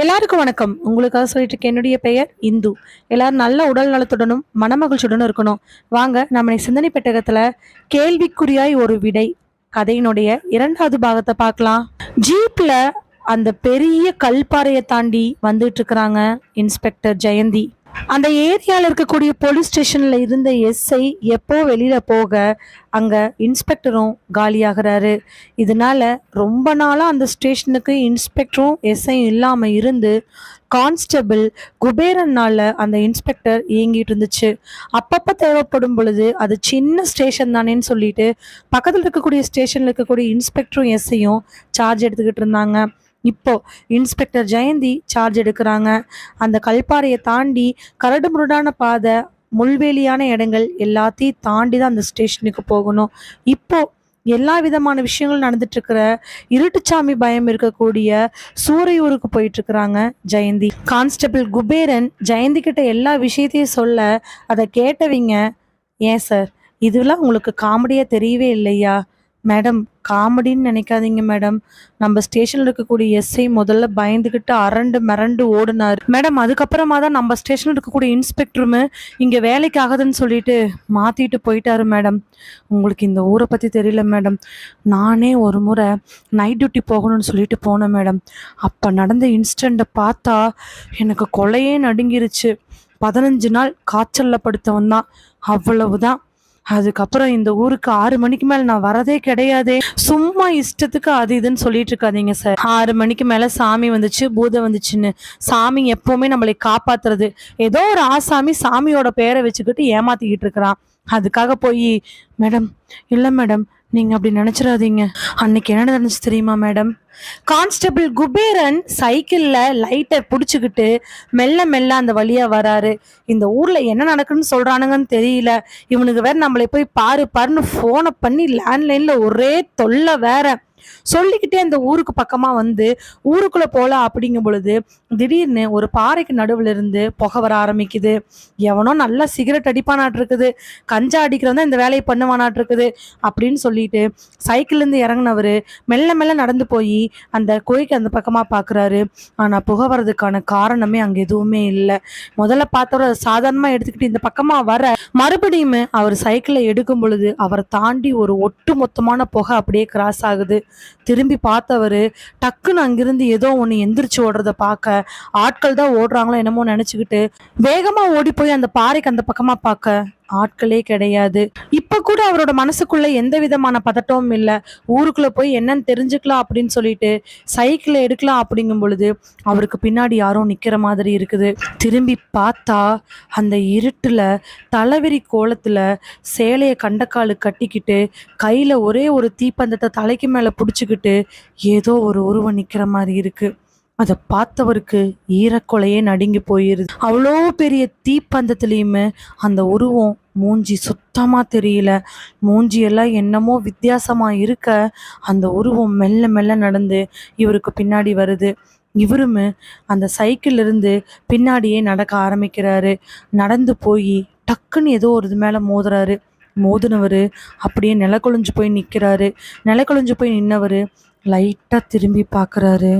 எல்லாருக்கும் வணக்கம். உங்களுக்காக சொல்லிட்டு இருக்கேன். என்னுடைய பெயர் இந்து. எல்லாரும் நல்ல உடல் நலத்துடனும் மனமகிழ்ச்சியுடனும் இருக்கணும். வாங்க நம்ம சிந்தனை பெட்டகத்துல கேள்விக்குறியாய் ஒரு விடை கதையினுடைய இரண்டாவது பாகத்தை பார்க்கலாம். ஜீப்ல அந்த பெரிய கல்பாறையை தாண்டி வந்துட்டு இருக்கிறாங்க இன்ஸ்பெக்டர் ஜெயந்தி. அந்த ஏரியாவில் இருக்கக்கூடிய போலீஸ் ஸ்டேஷனில் இருந்த எஸ்ஐ எப்போ வெளியில் போக அங்கே இன்ஸ்பெக்டரும் காலியாகிறாரு. இதனால ரொம்ப நாளாக அந்த ஸ்டேஷனுக்கு இன்ஸ்பெக்டரும் எஸ்ஐயும் இல்லாமல் இருந்து கான்ஸ்டபிள் குபேரனால் அந்த இன்ஸ்பெக்டர் இயங்கிட்டு இருந்துச்சு. அப்பப்போ தேவைப்படும் பொழுது அது சின்ன ஸ்டேஷன் தானேன்னு சொல்லிட்டு பக்கத்தில் இருக்கக்கூடிய ஸ்டேஷனில் இருக்கக்கூடிய இன்ஸ்பெக்டரும் எஸ்ஐயும் சார்ஜ் எடுத்துக்கிட்டு இருந்தாங்க. இப்போ இன்ஸ்பெக்டர் ஜெயந்தி சார்ஜ் எடுக்கிறாங்க. அந்த கல்பாறையை தாண்டி கரடு முரடான பாதை முள்வேலியான இடங்கள் எல்லாத்தையும் தாண்டி தான் அந்த ஸ்டேஷனுக்கு போகணும். இப்போ எல்லா விதமான விஷயங்களும் நடந்துட்டு இருக்கிற இருட்டுச்சாமி பயம் இருக்கக்கூடிய சூறையூருக்கு போயிட்டு இருக்கிறாங்க ஜெயந்தி. கான்ஸ்டபிள் குபேரன் ஜெயந்தி கிட்ட எல்லா விஷயத்தையும் சொல்ல அதை கேட்டவங்க ஏன் சார் இதெல்லாம் உங்களுக்கு காமெடியா தெரியவே இல்லையா? மேடம் காமெடின்னு நினைக்காதீங்க மேடம் நம்ம ஸ்டேஷன்ல இருக்கக்கூடிய எஸ்ஐ முதல்ல பயந்துகிட்டு அரண்டு மிரண்டு ஓடினார். மேடம் அதுக்கப்புறமா தான் நம்ம ஸ்டேஷன்ல இருக்கக்கூடிய இன்ஸ்பெக்டருமே இங்க வேலைக்கு ஆகுதுன்னு சொல்லிட்டு மாத்திட்டு போயிட்டாரு மேடம் உங்களுக்கு இந்த ஊரை பத்தி தெரியல மேடம் நானே ஒரு முறை நைட் டியூட்டி போகணும்னு சொல்லிட்டு போனேன் மேடம் அப்ப நடந்த இன்ஸ்டண்ட்டை பார்த்தா எனக்கு கொலையே நடுங்கிருச்சு. பதினஞ்சு நாள் காய்ச்சல்ல படுத்தவன் தான். அவ்வளவுதான். அதுக்கப்புறம் இந்த ஊருக்கு ஆறு மணிக்கு மேல நான் வரதே கிடையாதே. சும்மா இஷ்டத்துக்கு அது இதுன்னு சொல்லிட்டு இருக்காதீங்க சார். ஆறு மணிக்கு மேல சாமி வந்துச்சு பூதம் வந்துச்சுன்னு. சாமி எப்பவுமே நம்மளை காப்பாத்துறது. ஏதோ ஒரு ஆசாமி சாமியோட பேரை வச்சுக்கிட்டு ஏமாத்திக்கிட்டு இருக்கிறான். அதுக்காக போய் மேடம் இல்லை மேடம் நீங்கள் அப்படி நினச்சிடாதீங்க அன்னைக்கு என்ன நடந்துச்சு தெரியுமா மேடம்? கான்ஸ்டபிள் குபேரன் சைக்கிளில் லைட்டை பிடிச்சிக்கிட்டு மெல்ல மெல்ல அந்த வழியாக வராரு. இந்த ஊரில் என்ன நடக்குன்னு சொல்கிறானுங்கன்னு தெரியல. இவனுக்கு வேற நம்மளை போய் பாரு பாருன்னு ஃபோனை பண்ணி லேண்ட்லைனில் ஒரே தொல்லை வேற. சொல்லிக்கிட்டே அந்த ஊருக்கு பக்கமாக வந்து ஊருக்குள்ளே போகலாம் அப்படிங்கும் பொழுது திடீர்னு ஒரு பாறைக்கு நடுவில் இருந்து புகை வர ஆரம்பிக்குது. எவனோ நல்லா சிகரெட் அடிப்பானாட்டு இருக்குது. கஞ்சா அடிக்கிறவன் தான் இந்த வேலையை பண்ணுவானாட்டுருக்குது அப்படின்னு சொல்லிட்டு சைக்கிள்லேருந்து இறங்கினவர் மெல்ல மெல்ல நடந்து போய் அந்த குகைக்கு அந்த பக்கமாக பார்க்குறாரு ஆனால் புகை வர்றதுக்கான காரணமே அங்கே எதுவுமே இல்லை. முதல்ல பார்த்தவரை சாதாரணமாக எடுத்துக்கிட்டு இந்த பக்கமாக வர மறுபடியும் அவர் சைக்கிளை எடுக்கும் பொழுது அவரை தாண்டி ஒரு ஒட்டு மொத்தமான புகை அப்படியே கிராஸ் ஆகுது. திரும்பி பார்த்தவர் டக்குன்னு அங்கிருந்து ஏதோ ஒன்று எந்திரிச்சு ஓடுறத பார்க்க ஆட்கள் தான் ஓடுறாங்களோ என்னமோ நினச்சிக்கிட்டு வேகமாக ஓடி போய் அந்த பாறைக்கு அந்த பக்கமாக பார்க்க. ஆட்களே கிடையாது. இப்ப கூட அவரோட மனசுக்குள்ள எந்த விதமான பதட்டமும் இல்லை. ஊருக்குள்ள போய் என்னன்னு தெரிஞ்சுக்கலாம் அப்படின்னு சொல்லிட்டு சைக்கிளை எடுக்கலாம் அப்படிங்கும் பொழுது அவருக்கு பின்னாடி யாரோ நிக்கிற மாதிரி இருக்குது. திரும்பி பார்த்தா அந்த இருட்டுல தலைவிரி கோலத்துல சேலையை கண்டக்காலு கட்டிக்கிட்டு கையில ஒரே ஒரு தீப்பந்தத்தை தலைக்கு மேல புடிச்சுக்கிட்டு ஏதோ ஒரு உருவம் நிக்கிற மாதிரி இருக்கு. அதை பார்த்தவருக்கு ஈரக்கொலையே நடுங்கி போயிருது. அவ்வளோ பெரிய தீப்பந்தத்துலேயுமே அந்த உருவம் மூஞ்சி சுத்தமாக தெரியல. மூஞ்சியெல்லாம் என்னமோ வித்தியாசமாக இருக்க அந்த உருவம் மெல்ல மெல்ல நடந்து இவருக்கு பின்னாடி வருது. இவரும் அந்த சைக்கிள் இருந்து பின்னாடியே நடக்க ஆரம்பிக்கிறாரு. நடந்து போய் டக்குன்னு ஏதோ ஒரு இது மேலே மோதுறாரு. மோதினவர் அப்படியே நிலக்குழிஞ்சு போய் நிற்கிறாரு நிலக்குழிஞ்சு போய் நின்னவர் லைட்டாக திரும்பி பார்க்குறாரு.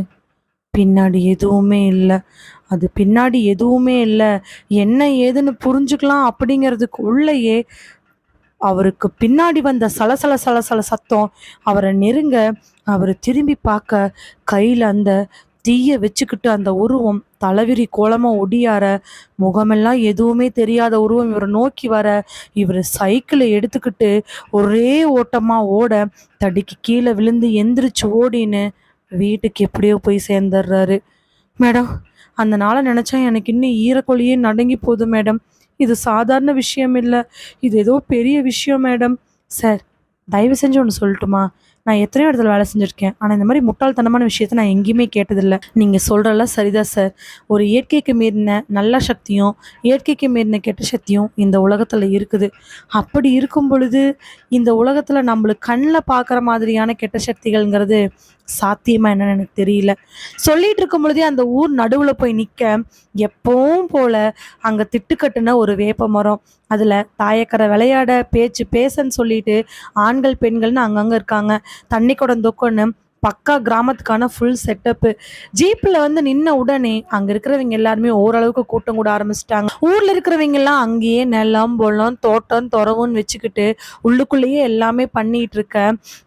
பின்னாடி எதுவுமே இல்லை. அது பின்னாடி எதுவுமே இல்லை. என்ன ஏதுன்னு புரிஞ்சுக்கலாம் அப்படிங்கிறதுக்கு உள்ளேயே அவருக்கு பின்னாடி வந்த சலசல சலசல சத்தம் அவரை நெருங்க அவர் திரும்பி பார்க்க கையில் அந்த தீய வச்சுக்கிட்டு அந்த உருவம் தலைவிரி கோலமாக ஒடியார முகமெல்லாம் எதுவுமே தெரியாத உருவம். இவரை நோக்கி வர இவர் சைக்கிளை எடுத்துக்கிட்டு ஒரே ஓட்டமாக ஓட தடிக்கு கீழே விழுந்து எந்திரிச்சு ஓடின்னு வீட்டுக்கு எப்படியோ போய் சேர்ந்துடுறாரு. மேடம் அந்த நாளை நினச்சா எனக்கு இன்னும் ஈரக்கொழியே நடுங்கி போகுது மேடம் இது சாதாரண விஷயம் இல்லை. இது ஏதோ பெரிய விஷயம் மேடம் சார் தயவு செஞ்சு ஒன்று சொல்லட்டுமா? நான் எத்தனையோ இடத்துல வேலை செஞ்சுருக்கேன். ஆனால் இந்த மாதிரி முட்டாள்தனமான விஷயத்த நான் எங்கேயுமே கேட்டதில்லை. நீங்கள் சொல்கிறலாம் சரிதான் சார் ஒரு இயற்கைக்கு மீறின நல்ல சக்தியும் இயற்கைக்கு மீறின கெட்ட சக்தியும் இந்த உலகத்தில் இருக்குது. அப்படி இருக்கும் பொழுது இந்த உலகத்தில் நம்மளுக்கு கண்ணில் பார்க்குற மாதிரியான கெட்ட சக்திகள்ங்கிறது சாத்தியமா என்னன்னு எனக்கு தெரியல. சொல்லிட்டு இருக்கும் பொழுதே அந்த ஊர் நடுவில் போய் நிற்க எப்பவும் போல அங்கே திட்டுக்கட்டுன ஒரு வேப்ப மரம். அதில் தாயக்கரை விளையாட பேச்சு பேசன்னு சொல்லிட்டு ஆண்கள் பெண்கள்னு அங்கங்கே இருக்காங்க. தண்ணி குடம் தொக்கன்னு பக்கா கிராமத்துக்கான ஃபுல் செட்டப்பு ஜீப்பில் வந்து நின்ன உடனே அங்கே இருக்கிறவங்க எல்லாருமே ஓரளவுக்கு கூட்டம் கூட ஆரம்பிச்சிட்டாங்க. ஊரில் இருக்கிறவங்க எல்லாம் அங்கேயே நிலம் பொலம் தோட்டம் துறவுன்னு வச்சுக்கிட்டு உள்ளுக்குள்ளேயே எல்லாமே பண்ணிட்டு இருக்க.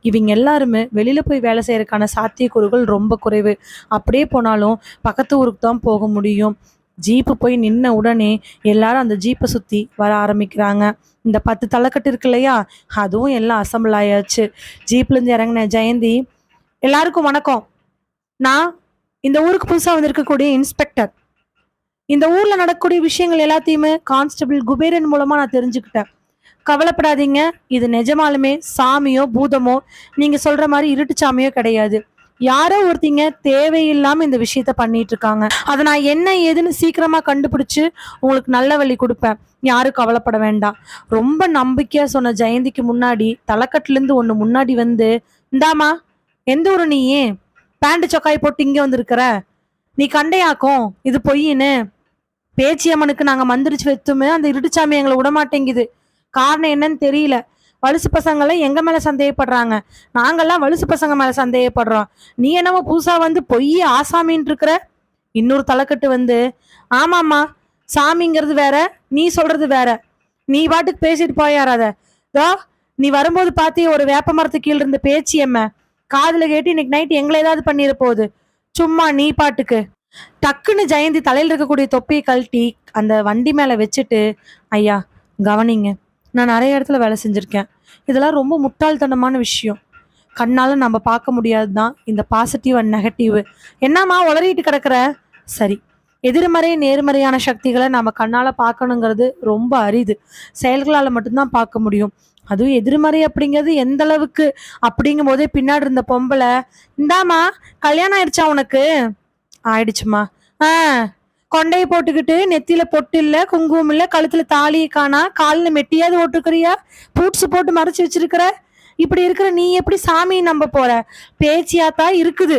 இவங்க எல்லாருமே வெளியில் போய் வேலை செய்யறதுக்கான சாத்தியக்கூறுகள் ரொம்ப குறைவு. அப்படியே போனாலும் பக்கத்து ஊருக்கு தான் போக முடியும். ஜீப்பு போய் நின்ன உடனே எல்லாரும் அந்த ஜீப்பை சுற்றி வர ஆரம்பிக்கிறாங்க. இந்த பத்து தலைக்கட்டு இருக்கு இல்லையா? அதுவும் எல்லாம் அசம்பிள் ஆயாச்சு. ஜீப்லேருந்து இறங்கின ஜெயந்தி எல்லாருக்கும் வணக்கம். நான் இந்த ஊருக்கு புதுசாக வந்திருக்கக்கூடிய இன்ஸ்பெக்டர். இந்த ஊரில் நடக்கக்கூடிய விஷயங்கள் எல்லாத்தையுமே கான்ஸ்டபிள் குபேரன் மூலமாக நான் தெரிஞ்சுக்கிட்டேன். கவலைப்படாதீங்க. இது நிஜமாலுமே சாமியோ பூதமோ நீங்கள் சொல்கிற மாதிரி இருட்டு சாமியோ கிடையாது. யாரோ ஒருத்தீங்க தேவையில்லாம இந்த விஷயத்த பண்ணிட்டு இருக்காங்க அதை நான் என்ன ஏதுன்னு சீக்கிரமா கண்டுபிடிச்சு உங்களுக்கு நல்ல வழி கொடுப்பேன். யாரும் கவலைப்பட வேண்டாம். ரொம்ப நம்பிக்கையா சொன்ன ஜெயந்திக்கு முன்னாடி தலைக்கட்டுலேருந்து ஒன்று முன்னாடி வந்து இந்தாமா எந்த ஒரு நீ? பேண்ட் சொக்காய் போட்டு இங்கே வந்திருக்கிற. நீ கண்டையாக்கும். இது பொய்யின்னு. பேச்சியம்மனுக்கு நாங்கள் மந்திரிச்சு வைத்துமே அந்த இருட்டுச்சாமி எங்களை விட மாட்டேங்குது காரணம் என்னன்னு தெரியல. வலுசு பசங்களாம் எங்கள் மேலே சந்தேகப்படுறாங்க? நாங்கள்லாம் வலுசு பசங்க மேலே சந்தேகப்படுறோம். நீ என்னமோ புதுசாக வந்து பொய் ஆசாமின்னு இருக்கிற? இன்னொரு தலைக்கட்டு வந்து ஆமாம்மா சாமிங்கிறது வேற நீ சொல்கிறது வேற. நீ பாட்டுக்கு பேசிட்டு போயாராத. நீ வரும்போது பார்த்தி ஒரு வேப்ப மரத்து கீழ இருந்த பேச்சியம்மை காதுல கேட்டு இன்னைக்கு நைட் எங்களை ஏதாவது பண்ணிட போகுது. சும்மா நீ பாட்டுக்கு. டக்குன்னு ஜெயந்தி தலையில் இருக்கக்கூடிய தொப்பியை கழட்டி அந்த வண்டி மேலே வச்சுட்டு ஐயா கவனிங்க. நான் நிறைய இடத்துல வேலை செஞ்சுருக்கேன். இதெல்லாம் ரொம்ப முட்டாள்தனமான விஷயம். கண்ணால் நம்ம பார்க்க முடியாது தான் இந்த பாசிட்டிவ் அண்ட் நெகட்டிவ் என்னம்மா உளறிட்டு கிடக்குற? சரி. எதிர்மறை நேர்மறையான சக்திகளை நம்ம கண்ணால் பார்க்கணுங்கிறது ரொம்ப அரிது. செயல்களால் மட்டும்தான் பார்க்க முடியும். அதுவும் எதிர்மறை அப்படிங்கிறது எந்த அளவுக்கு அப்படிங்கும் போதே பின்னாடி இருந்த பொம்பளை இந்தாம்மா கல்யாணம் ஆயிடுச்சா உனக்கு? ஆயிடுச்சுமா ஆ கொண்டையை போட்டுக்கிட்டு நெத்தியில பொட்டு இல்ல குங்குமம் இல்ல கழுத்துல தாலியை காணா காலில் மெட்டியாவது ஓட்டுக்கிறியா பூட்ஸ் போட்டு மறைச்சு வச்சிருக்கிற? இப்படி இருக்கிற நீ எப்படி சாமியை நம்ப போற? பேச்சியாத்தா இருக்குது.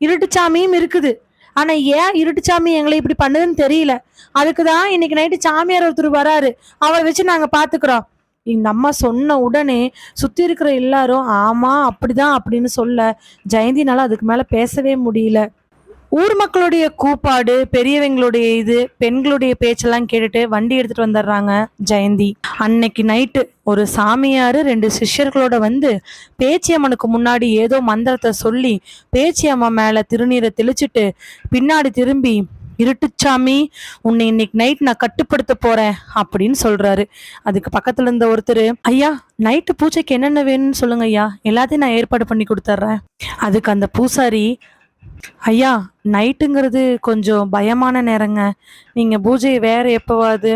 இருட்டு சாமியும் இருக்குது. ஆனா ஏன் இருட்டு சாமி எங்களை இப்படி பண்ணுதுன்னு தெரியல. அதுக்கு தான் இன்னைக்கு நைட்டு சாமியார் ஒருத்தர் வராரு. அவரை வச்சு நாங்க பாத்துக்கிறோம். இந்த அம்மா சொன்ன உடனே சுற்றி இருக்கிற எல்லாரும் ஆமாம் அப்படிதான் அப்படின்னு சொல்ல ஜெயந்தினால அதுக்கு மேலே பேசவே முடியல. ஊர் மக்களுடைய கூப்பாடு பெரியவங்களுடைய இது பெண்களுடைய பேச்செல்லாம் கேட்டுட்டு வண்டி எடுத்துட்டு வந்துடுறாங்க ஜெயந்தி. அன்னைக்கு நைட்டு ஒரு சாமியார் ரெண்டு சிஷ்யர்களோட வந்து பேச்சியம்மனுக்கு முன்னாடி ஏதோ மந்திரத்தை சொல்லி பேச்சியம்மா மேல திருநீரை தெளிச்சிட்டு பின்னாடி திரும்பி இருட்டுச்சாமி உன்னை இன்னைக்கு நைட் நான் கட்டுப்படுத்த போறேன் அப்படின்னு சொல்றாரு. அதுக்கு பக்கத்துல இருந்த ஒருத்தர் ஐயா நைட்டு பூஜைக்கு என்னென்ன வேணும்னு சொல்லுங்க ஐயா. எல்லாத்தையும் நான் ஏற்பாடு பண்ணி கொடுத்துட்றேன் அதுக்கு அந்த பூசாரி ஐயா நைட்டுங்கிறது கொஞ்சம் பயமான நேரங்க. நீங்கள் பூஜையை வேற எப்போவாது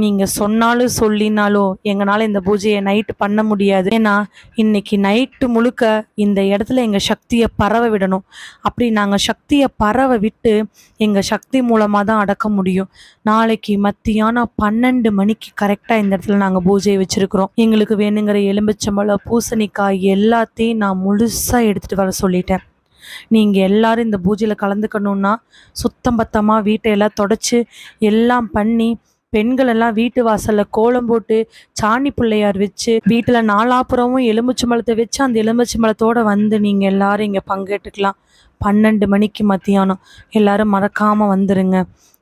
நீங்கள் சொன்னாலும் சொல்லினாலும் எங்களால் இந்த பூஜையை நைட்டு பண்ண முடியாது. ஏன்னா இன்னைக்கு நைட்டு முழுக்க இந்த இடத்துல எங்கள் சக்தியை பரவ விடணும். அப்படி நாங்கள் சக்தியை பரவ விட்டு எங்கள் சக்தி மூலமாக தான் அடக்க முடியும். நாளைக்கு மத்தியானம் பன்னெண்டு மணிக்கு கரெக்டாக இந்த இடத்துல நாங்கள் பூஜையை வச்சுருக்குறோம். எங்களுக்கு வேணுங்கிற எலும்பிச்சம்பழம் பூசணிக்காய் எல்லாத்தையும் நான் முழுசாக எடுத்துகிட்டு வர சொல்லிட்டேன். நீங்கள் எல்லாரும் இந்த பூஜையில் கலந்துக்கணுன்னா சுத்தம் பத்தமாக வீட்டை எல்லாம் தொடச்சி எல்லாம் பண்ணி பெண்கள் எல்லாம் வீட்டு வாசல்ல கோலம் போட்டு சாணி பிள்ளையார் வச்சு வீட்டில் நாலாப்புறமும் எலுமிச்சை மலத்தை வச்சு அந்த எலுமிச்சை மலத்தோட வந்து நீங்கள் எல்லாரும் இங்கே பங்கேற்றுக்கலாம். பன்னெண்டு மணிக்கு மத்தியானம். எல்லாரும் மறக்காம வந்துருங்க.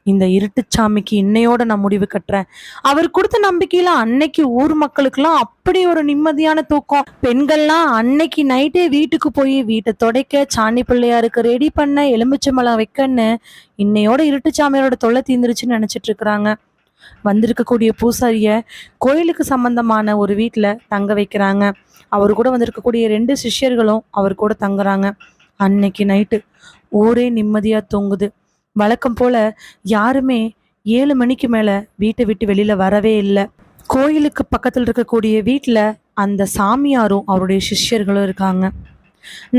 இந்த இருட்டுச்சாமிக்கு இன்னையோட நான் முடிவு கட்டுறேன். அவர் கொடுத்த நம்பிக்கையில அன்னைக்கு ஊர் மக்களுக்கெல்லாம் அப்படி ஒரு நிம்மதியான தூக்கம். பெண்கள்லாம் அன்னைக்கு நைட்டே வீட்டுக்கு போய் வீட்டை துடைக்க சாணி பிள்ளையாருக்கு ரெடி பண்ண எலுமிச்சம்பழம் வைக்கன்னு இன்னையோட இருட்டுச்சாமியாரோட தொல்லை தீந்துருச்சுன்னு நினைச்சிட்டு இருக்கிறாங்க. வந்திருக்கக்கூடிய பூசாரிய கோயிலுக்கு சம்பந்தமான ஒரு வீட்டில் தங்க வைக்கிறாங்க. அவர் கூட வந்திருக்கக்கூடிய ரெண்டு சிஷ்யர்களும் அவர் கூட தங்குறாங்க. அன்னைக்கு நைட்டு ஊரே நிம்மதியாக தூங்குது. வழக்கம் போல யாருமே ஏழு மணிக்கு மேலே வீட்டை விட்டு வெளியில் வரவே இல்லை. கோயிலுக்கு பக்கத்தில் இருக்கக்கூடிய வீட்டில் அந்த சாமியாரும் அவருடைய சிஷ்யர்களும் இருக்காங்க.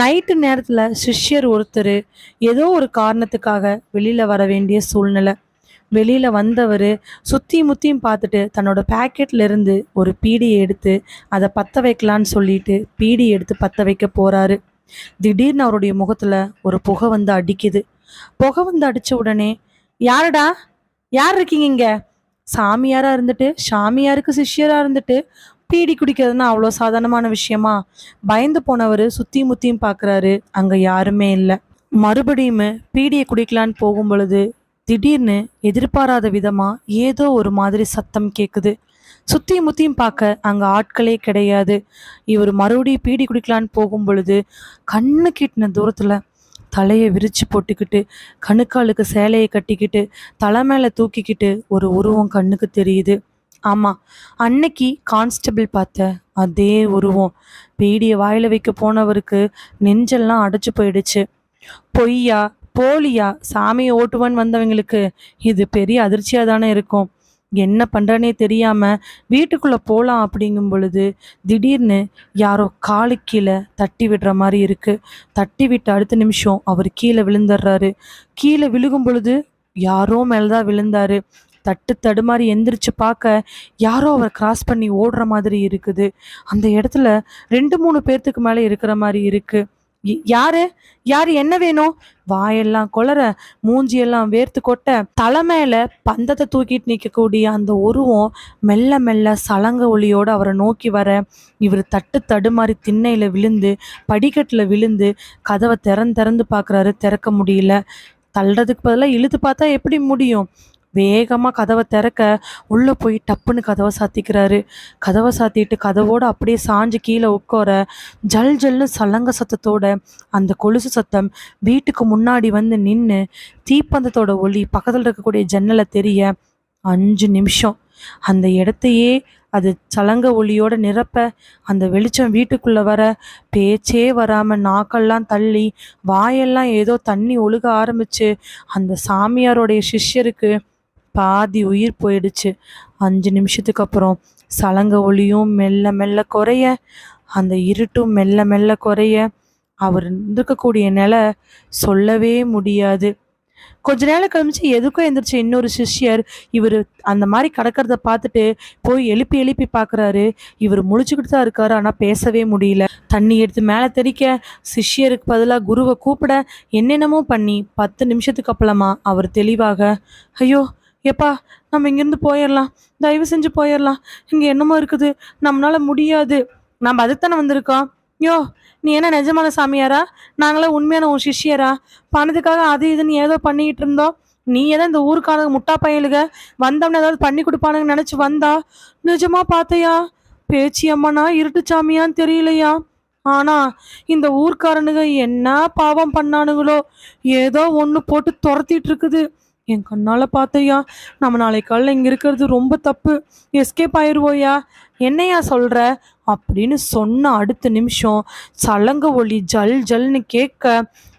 நைட்டு நேரத்தில் சிஷ்யர் ஒருத்தர் ஏதோ ஒரு காரணத்துக்காக வெளியில் வர வேண்டிய சூழ்நிலை. வெளியில் வந்தவர் சுற்றி முத்தியும் பார்த்துட்டு தன்னோட பாக்கெட்ல இருந்து ஒரு பீடியை எடுத்து அதை பற்ற வைக்கலான்னு சொல்லிட்டு பீடி எடுத்து பற்ற வைக்க போகிறாரு திடீர்னு அவருடைய முகத்தில் ஒரு புகை வந்து அடிக்குது. புகை வந்து அடித்த உடனே யாருடா? யார் இருக்கீங்க இங்கே? சாமியாராக இருந்துட்டு சாமியாருக்கு சிஷ்யராக இருந்துட்டு பீடி குடிக்கிறதுனா அவ்வளோ சாதாரணமான விஷயமா? பயந்து போனவர் சுற்றி முத்தியும் பார்க்குறாரு அங்கே யாருமே இல்லை. மறுபடியும் பீடியை குடிக்கலான்னு போகும் பொழுது திடீர்னு எதிர்பாராத விதமா ஏதோ ஒரு மாதிரி சத்தம் கேட்குது சுற்றியும் முத்தியும் பார்க்க அங்க ஆட்களே கிடையாது. இவர் மறுபடியும் பீடி குடிக்கலான்னு போகும் பொழுது கண்ணு கிட்டின தூரத்துல தலையை விரிச்சு போட்டுக்கிட்டு கணுக்காலுக்கு சேலையை கட்டிக்கிட்டு தலை மேல தூக்கிக்கிட்டு ஒரு உருவம் கண்ணுக்கு தெரியுது. ஆமா அன்னைக்கு கான்ஸ்டபிள் பார்த்த அதே உருவம். பீடியை வாயில வைக்க போனவருக்கு நெஞ்செல்லாம் அடைச்சு போயிடுச்சு. பொய்யா போலியா? சாமியை ஓட்டுவன் வந்தவங்களுக்கு இது பெரிய அதிர்ச்சியாக தானே இருக்கும். என்ன பண்ணுறனே தெரியாமல் வீட்டுக்குள்ளே போகலாம் அப்படிங்கும் பொழுது திடீர்னு யாரோ காலு கீழே தட்டி விடுற மாதிரி இருக்குது தட்டி விட்டு அடுத்த நிமிஷம் அவர் கீழே விழுந்துடுறாரு. கீழே விழுகும் பொழுது யாரோ மேலதான் விழுந்தாரு. தட்டு தடுமாறி எந்திரிச்சு பார்க்க யாரோ அவர் கிராஸ் பண்ணி ஓடுற மாதிரி இருக்குது. அந்த இடத்துல ரெண்டு மூணு பேர்த்துக்கு மேலே இருக்கிற மாதிரி இருக்குது யாரு? யாரு என்ன வேணும்? வாயெல்லாம் குளர மூஞ்சியெல்லாம் வேர்த்து கொட்ட தலை மேல பந்தத்தை தூக்கிட்டு நிற்கக்கூடிய அந்த உருவம் மெல்ல மெல்ல சலங்க ஒளியோடு அவரை நோக்கி வர இவர் தட்டு தடுமாறி திண்ணையில் விழுந்து படிக்கட்டில் விழுந்து கதவை திறந்து திறந்து பார்க்குறாரு திறக்க முடியல. தள்ளுறதுக்கு பதிலாக இழுத்து பார்த்தா எப்படி முடியும்? வேகமாக கதவை திறக்க உள்ளே போய் டப்புன்னு கதவை சாத்திக்கிறாரு. கதவை சாத்திட்டு கதவோடு அப்படியே சாஞ்சு கீழே உட்கார ஜல் ஜல்னு சலங்க சத்தத்தோட அந்த கொலுசு சத்தம் வீட்டுக்கு முன்னாடி வந்து நின்று தீப்பந்தத்தோட ஒளி பக்கத்தில் இருக்கக்கூடிய ஜன்னலை தெரிய அஞ்சு நிமிஷம். அந்த இடத்தையே அது சலங்க ஒளியோட நிரப்ப அந்த வெளிச்சம் வீட்டுக்குள்ள வர பேச்சே வராம நாக்கெல்லாம் தள்ளி வாயெல்லாம் ஏதோ தண்ணி ஒழுக ஆரம்பிச்சு அந்த சாமியாரோடைய சிஷ்யருக்கு பாதி உயிர் போயிடுச்சு. அஞ்சு நிமிஷத்துக்கு அப்புறம் சலங்க ஒளியும் மெல்ல மெல்ல குறைய அந்த இருட்டும் மெல்ல மெல்ல குறைய அவர் இருக்கக்கூடிய நிலை சொல்லவே முடியாது. கொஞ்ச நேரம் கழிச்சு எதுக்கும் எந்திரிச்ச இன்னொரு சிஷ்யர் இவர் அந்த மாதிரி கிடக்கிறத பார்த்துட்டு போய் எழுப்பி எழுப்பி பார்க்குறாரு. இவர் முழிச்சுக்கிட்டு தான் இருக்காரு ஆனால் பேசவே முடியல. தண்ணி எடுத்து மேலே தெறிக்க சிஷ்யருக்கு பதிலாக குருவை கூப்பிட என்னென்னமோ பண்ணி பத்து நிமிஷத்துக்கு அப்புறமா அவர் தெளிவாக ஐயோ எப்பா நம்ம இங்கேருந்து போயிடலாம் தயவு செஞ்சு போயிடலாம் இங்கே என்னமோ இருக்குது. நம்மளால முடியாது. நம்ம அதுக்கு வந்திருக்கோம். யோ நீ என்ன நிஜமான சாமியாரா? நாங்களாம் உண்மையான உன் சிஷியரா? பணத்துக்காக அது இதுன்னு ஏதோ பண்ணிக்கிட்டு இருந்தோம். நீ ஏதோ இந்த ஊருக்கான முட்டா பையலுக. வந்தோம்னு ஏதாவது பண்ணி கொடுப்பானுங்க நினச்சி வந்தா? நிஜமா பார்த்தையா? பேச்சி அம்மனா இருட்டு சாமியான்னு தெரியலையா? ஆனா இந்த ஊர்க்காரனுங்க என்ன பாவம் பண்ணானுங்களோ? ஏதோ ஒன்று போட்டு துரத்திட்டு இருக்குது. என் கண்ணால் பார்த்தையா நம்ம நாளைக்கு காலைல இங்கே இருக்கிறது ரொம்ப தப்பு. எஸ்கேப் ஆயிடுவோயா என்னையா சொல்கிற அப்படின்னு சொன்ன அடுத்த நிமிஷம் சலங்க ஒளி ஜல் ஜல்னு கேட்க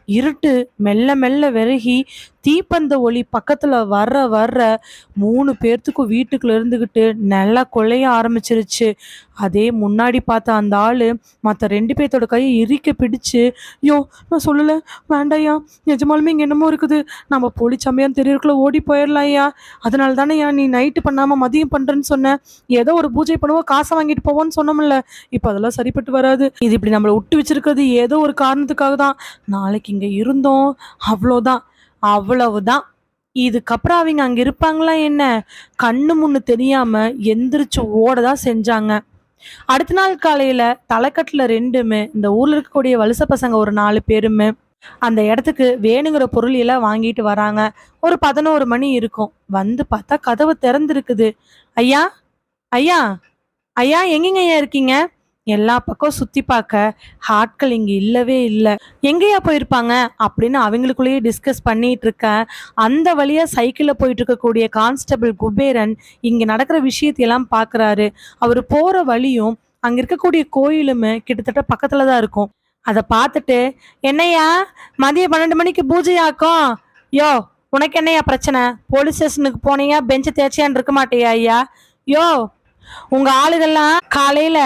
இருட்டு மெல்ல மெல்ல விறகி தீப்பந்த ஒளி பக்கத்தில் வர்ற வர்ற மூணு பேர்த்துக்கும் வீட்டுக்குள்ள இருந்துக்கிட்டு நல்லா கொலைய ஆரம்பிச்சிருச்சு. அதே முன்னாடி பார்த்த அந்த ஆள் மற்ற ரெண்டு பேர்த்தோட கையை இறுக்க பிடிச்சு யோ நான் சொல்லலை வேண்டாயா நிஜமாலுமே இங்கே என்னமோ இருக்குது. நம்ம போலிச்சாமியான்னு தெரியறதுக்குள்ள ஓடி போயிடலாம் ஐயா. அதனால தானே நீ நைட்டு பண்ணாமல் மதியம் பண்ணுறேன்னு சொன்னேன் ஏதோ ஒரு பூஜை பண்ணுவோம் காசை வாங்கிட்டு போவோன்னு சொன்னோம்ல. இப்போ அதெல்லாம் சரிப்பட்டு வராது. இது இப்படி நம்மளை விட்டு வச்சிருக்கிறது ஏதோ ஒரு காரணத்துக்காக தான். நாளைக்கு இங்கே இருந்தோம் அவ்வளோதான். அவ்வளவுதான். இதுக்கப்புறம் அவங்க அங்க இருப்பாங்களா என்ன? கண்ணு முன்னு தெரியாம எந்திரிச்சு ஓட தான் செஞ்சாங்க. அடுத்த நாள் காலையில தலைக்கட்டுல ரெண்டுமே இந்த ஊர்ல இருக்கக்கூடிய வலுச பசங்க ஒரு நாலு பேருமே அந்த இடத்துக்கு வேணுங்கிற பொருள் எல்லாம் வாங்கிட்டு வராங்க. ஒரு பதினோரு மணி இருக்கும். வந்து பார்த்தா கதவு திறந்திருக்குது. ஐயா ஐயா ஐயா எங்கெங்க ஐயா இருக்கீங்க? எல்லா பக்கம் சுத்தி பார்க்க ஆட்கள் இங்க இல்லவே இல்லை. எங்கேயா போயிருப்பாங்க? அப்படின்னு அவங்களுக்குள்ளேயே டிஸ்கஸ் பண்ணிட்டு இருக்க அந்த வழியா சைக்கிள்ல போயிட்டு இருக்கக்கூடிய கான்ஸ்டபிள் குபேரன் இங்க நடக்கிற விஷயத்தையெல்லாம் பார்க்குறாரு அவர் போற வழியும் அங்க இருக்கக்கூடிய கோயிலுமே கிட்டத்தட்ட பக்கத்தில் தான் இருக்கும். அதை பார்த்துட்டு என்னையா மதியம் பன்னெண்டு மணிக்கு பூஜையாக்கும் யோ உனக்கு என்னையா பிரச்சனை? போலீஸ் ஸ்டேஷனுக்கு போனீங்க பெஞ்சு தேய்ச்சியான்னு இருக்க மாட்டியா ஐயா? யோ உங்க ஆளுகள்லாம் காலையில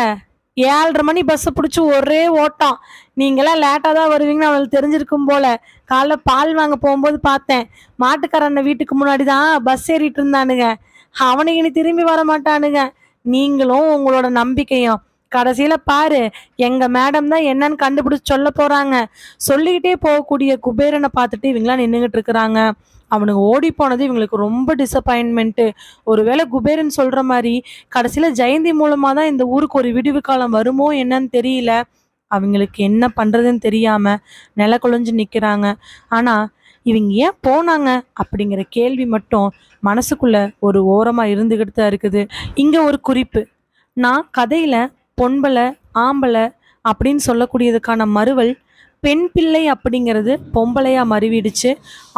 ஏழரை மணி பஸ்ஸை பிடிச்சி ஒரே ஓட்டம். நீங்களாம் லேட்டாக தான் வருவீங்கன்னு அவளுக்கு தெரிஞ்சிருக்கும் போல. காலைல பால் வாங்க போகும்போது பார்த்தேன். மாட்டுக்காரண்ண வீட்டுக்கு முன்னாடி தான் பஸ் ஏறிட்டு இருந்தானுங்க. அவனுக்கு இனி திரும்பி வர மாட்டானுங்க. நீங்களும் உங்களோட நம்பிக்கையும். கடைசியில் பாரு எங்கள் மேடம் தான் என்னன்னு கண்டுபிடிச்சி சொல்ல போகிறாங்க சொல்லிக்கிட்டே போகக்கூடிய குபேரனை பார்த்துட்டு இவங்களாம் நின்றுக்கிட்டு இருக்கிறாங்க. அவனுங்க ஓடி போனது இவங்களுக்கு ரொம்ப டிசப்பாயின்மெண்ட்டு ஒருவேளை குபேரன் சொல்கிற மாதிரி கடைசியில் ஜெயந்தி மூலமாக தான் இந்த ஊருக்கு ஒரு விடிவு காலம் வருமோ என்னன்னு தெரியல. அவங்களுக்கு என்ன பண்ணுறதுன்னு தெரியாமல் நில குழஞ்சு நிற்கிறாங்க ஆனால் இவங்க ஏன் போனாங்க அப்படிங்கிற கேள்வி மட்டும் மனசுக்குள்ள ஒரு ஓரமாக இருந்துக்கிட்டு தான் இருக்குது. இங்கே ஒரு குறிப்பு. நான் கதையில் பொன்பலை ஆம்பளை அப்படின்னு சொல்லக்கூடியதுக்கான மறுவல் பெண் பிள்ளை அப்படிங்கிறது பொம்பளையாக மருவிடுச்சு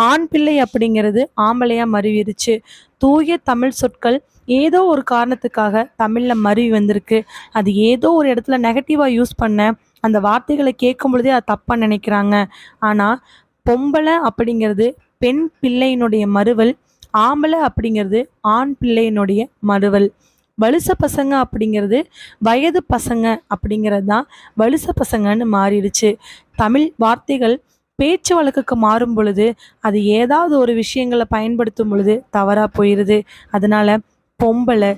ஆண் பிள்ளை அப்படிங்கிறது ஆம்பளையாக மருவிடுச்சு. தூய தமிழ் சொற்கள் ஏதோ ஒரு காரணத்துக்காக தமிழில் மருவி வந்திருக்கு. அது ஏதோ ஒரு இடத்துல நெகட்டிவாக யூஸ் பண்ண அந்த வார்த்தைகளை கேட்கும் பொழுதே அது தப்பாக நினைக்கிறாங்க. ஆனால் பொம்பளை அப்படிங்கிறது பெண் பிள்ளையினுடைய மறுவல் ஆம்பளை அப்படிங்கிறது ஆண் பிள்ளையினுடைய மறுவல். வலுச பசங்க அப்படிங்கிறது வயது பசங்க அப்படிங்கிறது தான் வலுச பசங்கன்னு மாறிடுச்சு. தமிழ் வார்த்தைகள் பேச்சு வழக்குக்கு மாறும் பொழுது அது ஏதாவது ஒரு விஷயங்களை பயன்படுத்தும் பொழுது தவறாக போயிடுது அதனால பொம்பளை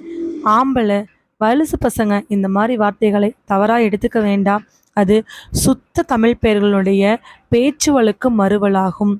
ஆம்பளை வலுசு பசங்க இந்த மாதிரி வார்த்தைகளை தவறாக எடுத்துக்க வேண்டாம். அது சுத்த தமிழ் பெயர்களுடைய பேச்சு வழக்கு மறுவலாகும்.